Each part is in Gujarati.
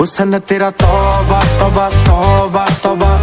હુસન તેરા તોબા તોબા તોબા તોબા.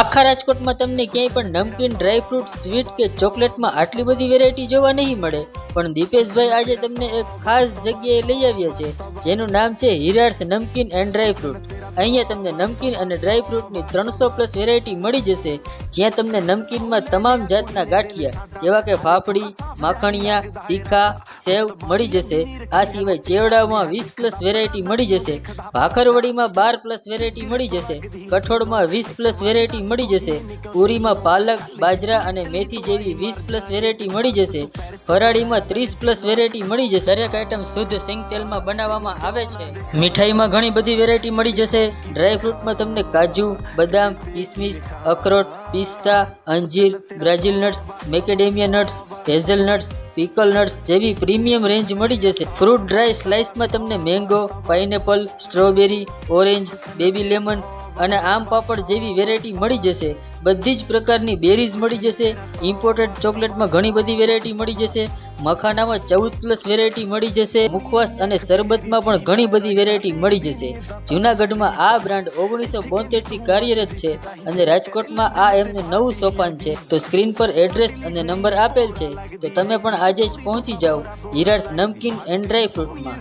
આખા રાજકોટમાં તમને ક્યાંય પણ નમકીન ડ્રાયફ્રૂટ સ્વીટ કે ચોકલેટમાં આટલી બધી વેરાયટી જોવા નહીં મળે. પણ દીપેશભાઈ આજે તમને એક ખાસ જગ્યાએ લઈ આવ્યા છે, જેનું નામ છે હિરાર્થ નમકીન એન્ડ ડ્રાયફ્રૂટ અહીંયા તમને નમકીન અને ડ્રાયફ્રૂટની ત્રણસો પ્લસ વેરાયટી મળી જશે, જ્યાં તમને નમકીનમાં તમામ જાતના ગાંઠિયા, જેવા કે ફાફડી, માખણિયા, તીખા, સેવ મળી જશે. આ સિવાય ચેવડામાં વીસ પ્લસ વેરાયટી મળી જશે, ભાખરવડીમાં બાર પ્લસ વેરાયટી મળી જશે, કઠોળમાં વીસ પ્લસ વેરાયટી મળી જશે, પૂરીમાં પાલક, બાજરા અને મેથી જેવી વીસ પ્લસ વેરાયટી મળી જશે, ફરાળીમાં ત્રીસ પ્લસ વેરાયટી મળી જશે. દરેક આઈટમ શુદ્ધ સિંગ તેલમાં બનાવવામાં આવે છે. મીઠાઈમાં ઘણી બધી વેરાયટી મળી જશે. ડ્રાયફ્રૂટમાં તમને કાજુ, બદામ, કિસમિસ, અખરોટ, પિસ્તા, અંજીર, Brazil nuts, macadamia nuts, hazel nuts, pecan nuts જેવી પ્રીમિયમ રેન્જ મળી જશે. ફ્રૂટ ડ્રાય સ્લાઇસમાં તમને mango, pineapple, strawberry, orange, baby lemon અને આમ પાપડ જેવી વેરાયટી મળી જશે. બધી જ પ્રકારની બેરીઝ મળી જશે. ઇમ્પોર્ટેડ ચોકલેટમાં ઘણી બધી વેરાયટી મળી જશે. મખાનામાં ચૌદ પ્લસ વેરાયટી મળી જશે. મુખવાસ અને શરબતમાં પણ ઘણી બધી વેરાયટી મળી જશે. જૂનાગઢમાં આ બ્રાન્ડ ઓગણીસો બોતેરથી કાર્યરત છે અને રાજકોટમાં આ એમનું નવું સોપાન છે. તો સ્ક્રીન પર એડ્રેસ અને નંબર આપેલ છે. તો તમે પણ આજે જ પહોંચી જાઓ. Hirarth namkeen and dry ફ્રૂટમાં